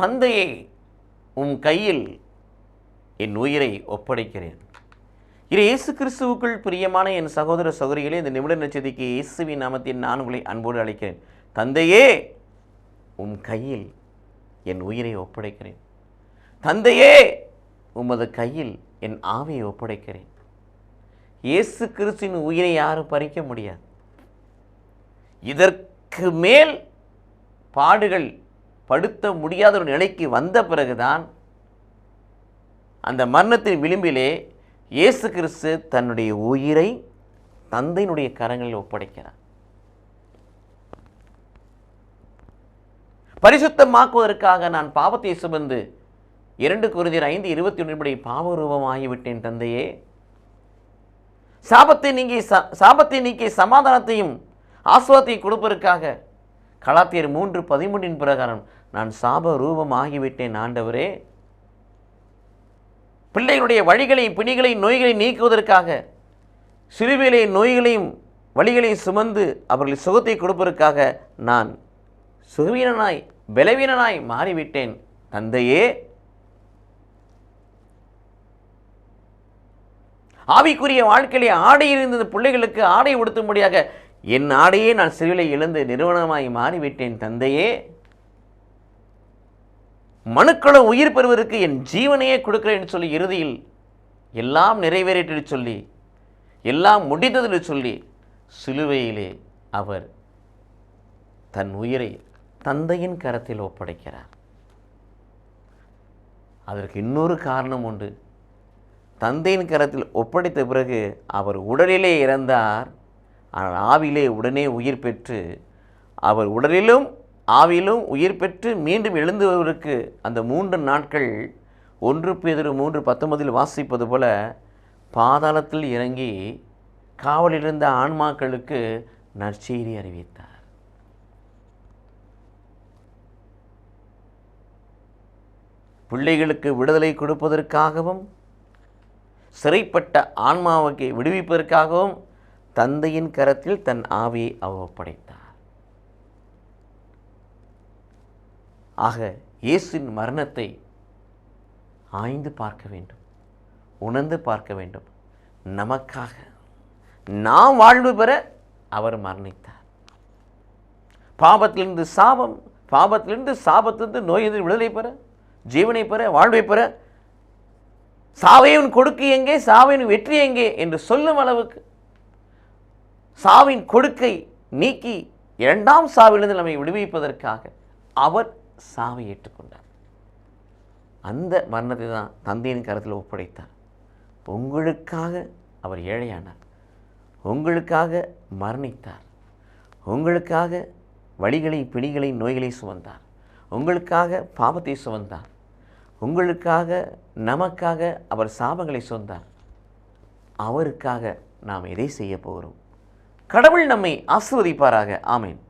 தந்தையை உம் கையில் என் உயிரை ஒப்படைக்கிறேன். இது இயேசு கிறிஸ்துவுக்குள் பிரியமான என் சகோதர சகோதரிகளே இந்த நிமிட நட்சத்திரிக்கு இயேசுவின் நாமத்தில் நான் உங்களை அன்போடு அழைக்கிறேன். தந்தையே உம் கையில் என் உயிரை ஒப்படைக்கிறேன். தந்தையே உமது கையில் என் ஆவியை ஒப்படைக்கிறேன். இயேசு கிறிஸ்துவின் உயிரை யாரும் பறிக்க முடியாது. இதற்கு மேல் பாடுகள் படுத்த முடியாத ஒரு நிலைக்கு வந்த பிறகுதான் அந்த மரணத்தின் விளிம்பிலே இயேசு கிறிஸ்து தன்னுடைய உயிரை தந்தையினுடைய கரங்களில் ஒப்படைக்கிறார். பரிசுத்தமாக்குவதற்காக நான் பாவத்தை சுமந்து இரண்டு குருதியர் ஐந்து இருபத்தி ஒன்றுபடி பாவரூபமாகிவிட்டேன் தந்தையே. சாபத்தை நீங்கி ச- சாபத்தை நீக்கி சமாதானத்தையும் ஆசுவாத்தை கொடுப்பதற்காக கலாத்தியர் மூன்று பதிமூன்றின் பிரகாரம் நான் சாப ரூபம் ஆகிவிட்டேன் ஆண்டவரே. பிள்ளைகளுடைய வழிகளை பிணிகளை நோய்களை நீக்குவதற்காக சிறுவிலை நோய்களையும் வழிகளையும் சுமந்து அவர்கள் சுகத்தை கொடுப்பதற்காக நான் சுகவீனனாய் பலவீனனாய் மாறிவிட்டேன் தந்தையே. ஆவிக்குரிய வாழ்க்கையிலே ஆடை இருந்தது பிள்ளைகளுக்கு ஆடை உடுத்தும்படியாக என் ஆடையே நான் சிறுவிலை இழந்து நிறுவனமாய் மாறிவிட்டேன் தந்தையே. மனுக்களும் உயிர் பெறுவதற்கு என் ஜீவனையே கொடுக்கிறேன்னு சொல்லி இறுதியில் எல்லாம் நிறைவேறிட்டு சொல்லி எல்லாம் முடிந்ததில் சொல்லி சிலுவையிலே அவர் தன் உயிரை தந்தையின் கரத்தில் ஒப்படைக்கிறார். அதற்கு இன்னொரு காரணம் உண்டு. தந்தையின் கரத்தில் ஒப்படைத்த பிறகு அவர் உடலிலே இறந்தார். ஆனால் ஆவிலே உடனே உயிர் பெற்று அவர் உடலிலும் ஆவிலும் உயிர் பெற்று மீண்டும் எழுந்தவருக்கு அந்த மூன்று நாட்கள் ஒன்று பேதொரு மூன்று பத்தொன்பதில் வாசிப்பது போல பாதாளத்தில் இறங்கி காவலிருந்த ஆன்மாக்களுக்கு நற்செய்தி அறிவித்தார். பிள்ளைகளுக்கு விடுதலை கொடுப்பதற்காகவும் சிறைப்பட்ட ஆன்மாவுக்கு விடுவிப்பதற்காகவும் தந்தையின் கரத்தில் தன் ஆவியை அவர் ஒப்படைத்தார் ஆக இயேசுவின் மரணத்தை ஆய்ந்து பார்க்க வேண்டும் உணர்ந்து பார்க்க வேண்டும். நமக்காக நாம் வாழ்வு பெற அவர் மரணித்தார். பாபத்திலிருந்து சாபம் பாபத்திலிருந்து சாபத்திலிருந்து நோயிலிருந்து விடுதலை பெற ஜீவனை பெற வாழ்வை பெற சாவையின் கொடுக்கு எங்கே சாவையின் வெற்றி எங்கே என்று சொல்லும் அளவுக்கு சாவின் கொடுக்கை நீக்கி இரண்டாம் சாவிலிருந்து நம்மை விடுவிப்பதற்காக அவர் சாவை ஏற்றுக்கொண்டார். அந்த மரணத்தை தான் தந்தையின் கருத்தில் ஒப்படைத்தார். உங்களுக்காக அவர் ஏழையானார். உங்களுக்காக மரணித்தார். உங்களுக்காக வழிகளை பிணிகளை நோய்களை சுமந்தார். உங்களுக்காக பாவத்தை சுமந்தார். உங்களுக்காக நமக்காக அவர் சாபங்களை சுமந்தார் அவருக்காக நாம் எதை செய்ய போகிறோம்? கடவுள் நம்மை ஆசிர்வதிப்பாராக. ஆமேன்.